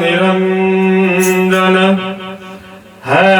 નિરંજન હે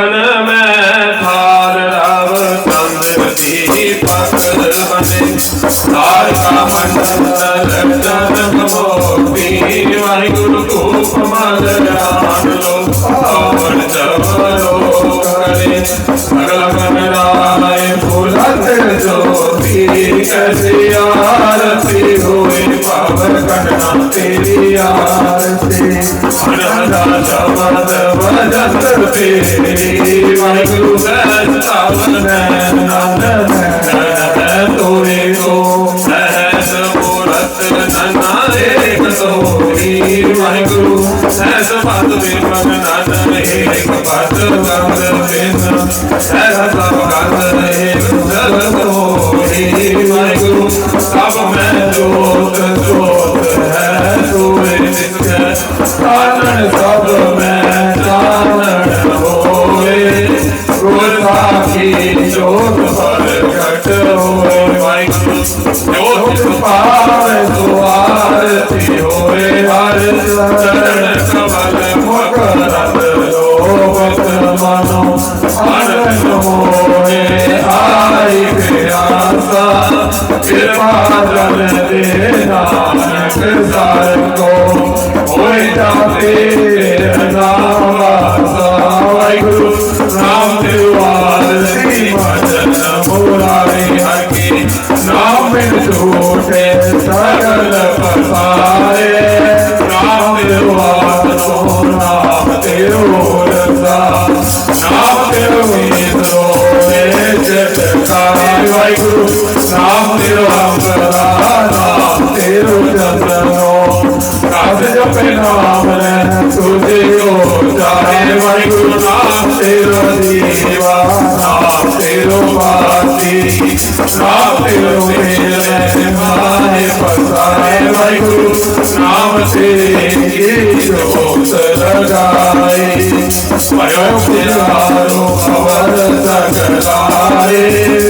ਗਗਨ ਮੈਂ ਵਜਨ ਤੇਰੀ ਵਾਹਿਗੁਰੂ, ਸਹਿਜ ਤਾਵਨ ਨੰਦ ਨੰਦ ਤੋਰੇ ਕੋ ਸਹਿਜ ਮੂਰਤ ਨਨਾ ਏਕ ਵਾਹਿਗੁਰੂ ਸਹਿਜ ਪਦ ਵਿਰਮਨ ਨਨ ਏਕ ਪਦ ਗੰਧ ਪਿਆਸਾ ਕਿਰਪਾ ਜਨ ਦੇ ਨਾਨਕ ਸਰ ਕੋ ਹੋਏ ਜਾਤੇ ਨਾਮ ਵਾਸਾ ਵਾਹਿਗੁਰੂ। ਨਾਮ ਦਿਵਾਲ ਸ੍ਰੀ ਮਜਨ ਮੁਰਾਰੀ ਹਰ ਕੀ ਨਾਮ ਬਿਨ ਝੂਠੇ ਸਗਲ ਪਸਾਰੇ ਨਾਮ ਦਿਵਾਲ ਸੋ ਨਾਮ ਤੇਰੋ ਰਸਾ ਨਾਮ ਤੇਰੋ ਵਾਹਿਗੁਰੂ ਨਾਮ ਤੇਰੋ ਅੰਬਰਾ ਨਾਮ ਤੇਰੋ ਚੰਦਨੋ ਕਾਜ ਜਪੇ ਨਾਮ ਲੈ, ਤੁਝੇ ਚਾਹੇ ਵਾਹਿਗੁਰੂ ਨਾਮ ਤੇਰੋ ਦੀਵਾ, ਨਾਮ ਤੇਰੋ ਬਾਤੀ। ਨਾਮ ਤੇਰੋ ਮੇਰੇ ਮਾਹੇ ਪਸਾਏ। ਵਾਹਿਗੁਰੂ ਨਾਮ ਤੇਰੀ ਜੋਤ ਲਗਾਈ ਭਇਓ ਪਿਆਰੋ ਖਬਰ ਸਗਲਾਏ।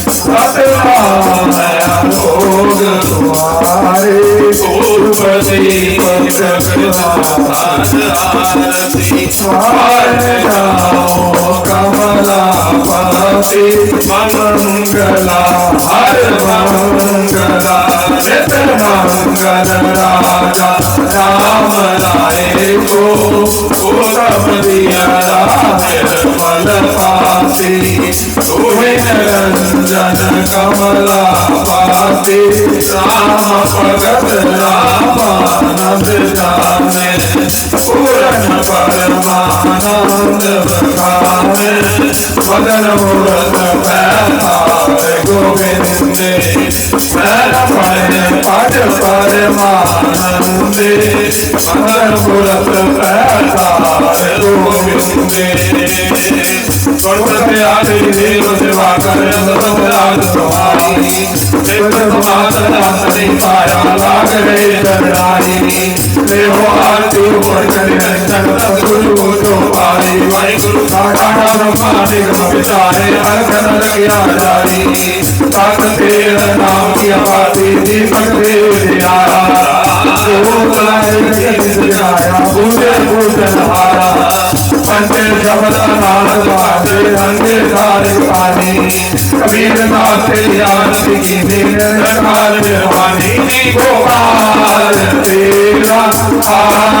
ਆਰਤੀ ਸਤਨਾਮ ਹੈ ਦੁਆਰੇ ਉਰਵਤੀ ਜਗਨਾਥ ਆਰਤੀ ਸਵਾਰੇ ਕਮਲਾ ਪਾਤੀ ਮੰਗਲਾ ਹਰ ਮੰਗਲਾ ਨਿਤ ਮੰਗਲ ਰਾਜਾ ਰਾਮ ਰਾਏ ਕੋ ਉਹ ਸਭ ਦਿਆ ਰਾਜ ਮਲ ਪਾਤੀ ਤੂਹੇ ਨਿਰੰਜਨ ਕਮਲਾ ਪਾਤੀ ਰਾਮ ਭਗਤ ਰਾਮਾਨੰਦ ਜਾਣੇ ਪੂਰਨ ਪਰਮਾਨੰਦ ਬਖਾਨੇ ਮਦਨ ਮੂਰਤ ਪੈਤਾਰੇ ਗੋਬਿੰਦੇ ਮੈਂ ਪਾਏ ਪਦ ਪਰਮਾਨੰਦ ਦੇ ਮਨ ਪੁਰਤ ਪੈਸਾਰ ਗੋਬਿੰਦੇ ਗੁਰਮਤਿ ਆਦਿ ਦੇਵ ਸੇਵਾ ਕਰ ਸਤਿ ਰਾਜ ਸਵਾਰੀ ਸਿੱਧ ਸਮਾਤ ਰਾਸਨੀ ਪਾਇਆ ਲਾਗ ਰੇ ਚਰਨਾਈ ਦੇਵ गुरु वर्धन दर्शन सदगुरु को तो पारे वाहिगुरु साक्षात ब्रह्मा से विचारे हर कदम लगिया जारी ताक तेर नाम की अपाती दीपक देव दियारा ओ कलाए जिस दिनाया पूरे पूजन हारा पंचे शब्द नाथ बाजे रंगे सारे पानी कबीर नाथ याद की दिन रखाल जवानी गोपाल तेरा आ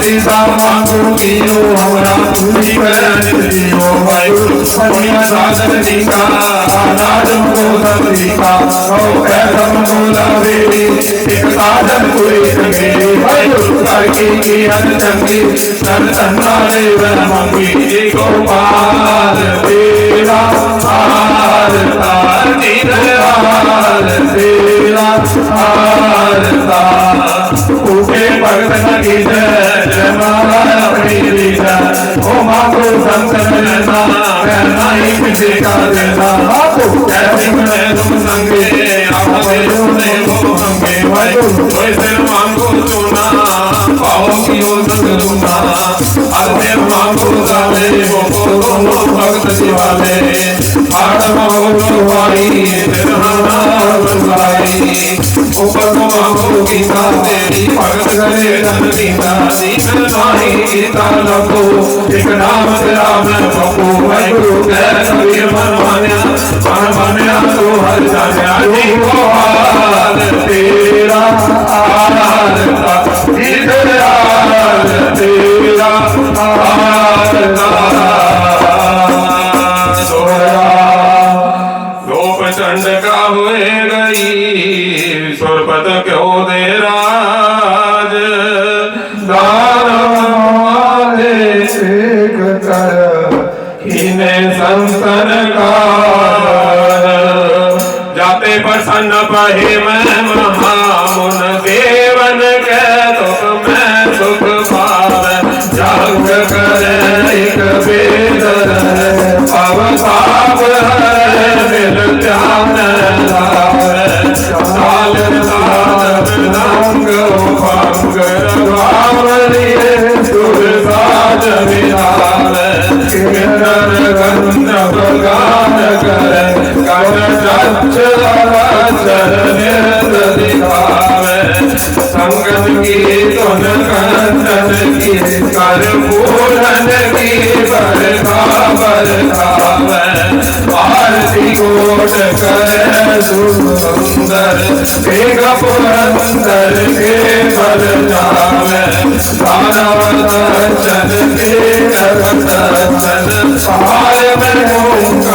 सीता मातु तीनो हमरा तुझी करती ओ भाई पुण्य साधन टीका राजम को टीका ओ पैसम को लवेरी एक साधन कोई संगे भाई करके की हर चंगी नर तन्ना रे वर मांगी गोपाल तेरा हार तार तीर हार तेरा हार तार उके भगत की जय भक्त शिवाले आड़ भगवाई ਨਾਹੀ ਕੀਤਾ ਲਖੋ ਇਕ ਨਾਮ ਤੇਰਾ ਮੈਂ ਬਪੂ। ਵਾਹਿਗੁਰੂ ਕਹਿ ਕਬੀਰ ਮਨ ਮਾਨਿਆ ਮਨ ਮਾਨਿਆ ਤੋ ਹਰ ਜਾਣਿਆ ਜੀ ਕੋ ਹਾਲ ਤੇਰਾ ਆਰਤਾ ਜੀ ਤੇਰਾ ਤੇਰਾ ਜਾਤੇ ਪ੍ਰਸੰਨ ਪਹੇ ਮੈਂ ਮਹਾ ਦੇਵਨ ਕੈ ਤੁਕ ਮੈਂ ਸੁਖ ਪਾਵੈ। ਜਗ ਕਰੇ ਇਕ ਬੇਦਰ ਪਵ ਪਾਪ ਹਰੇ, ਮਿਲ ਧਿਆਨ ਲਾਵੇ ਸਾਲ ਸਾਲ ਬਿਨੰਗ ਭੰਗ ਰਵਾਵਲੀਏ ਸੁਰ ਸਾਜ ਵਿਹਾਰ। ਕਿਰਨ ਗੰਧ ਬਗਾਨ ਕਰੇ ਕਨ ਸੱਚ ਚਰਨ ਦਿਖਾਵੇ ਸੰਗਤ ਕੀ ਤੁਨ ਕੰਚਨ ਕੀ ਕਰ ਪੂਰਨ ਕੀ ਬਰਖਾ ਬਰਖਾਵੇ ਆਰਤੀ ਕੋਟ ਕਰੇ ਸੁੰਦਰ ਏਕ ਪੁਰੰਦਰ ਕੇ ਬਲ ਜਾਵੇ ਸਾਰਾ ਚਨ ਕੇ ਰਖਤ ਚਨ ਪਾਰ ਮੈਂ ਹੋ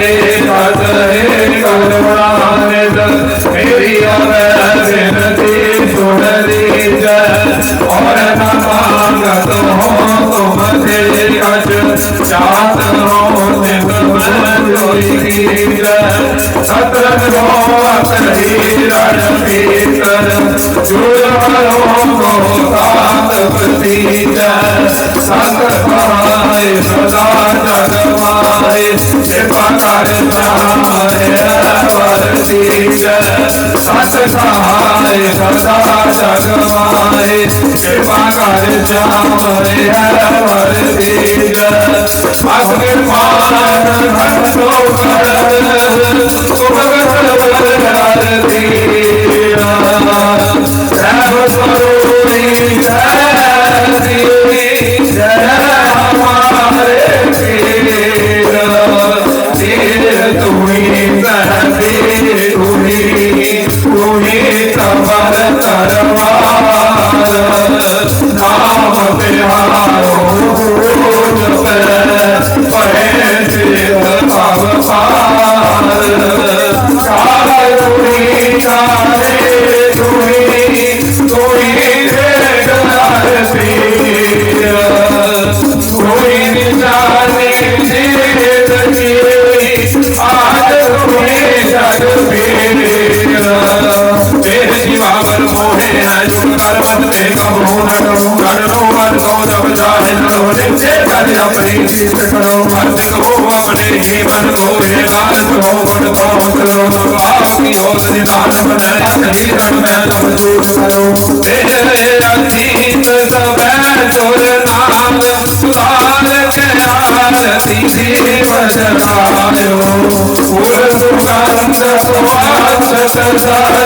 हे नाथ हे करुणानंद हे रिया बिनती सुनरी जय और न मांगत हो तुम से कछ चाहत हो नित मन जोई की जय सतरंग हो असही रण पीतर जुड़ हो को सात प्रतीत सतपाय सदा जगवाय कृपा करताय वर्तीश सत सहाय सदा जगवाय कृपा करताय वर्तीश सत कृपाय ਪਏ ਸਿਰ ਭਾਵ ਪਾਰ ਸਾਰਾ ਦੁਨੀਆ Hallelujah.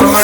All right.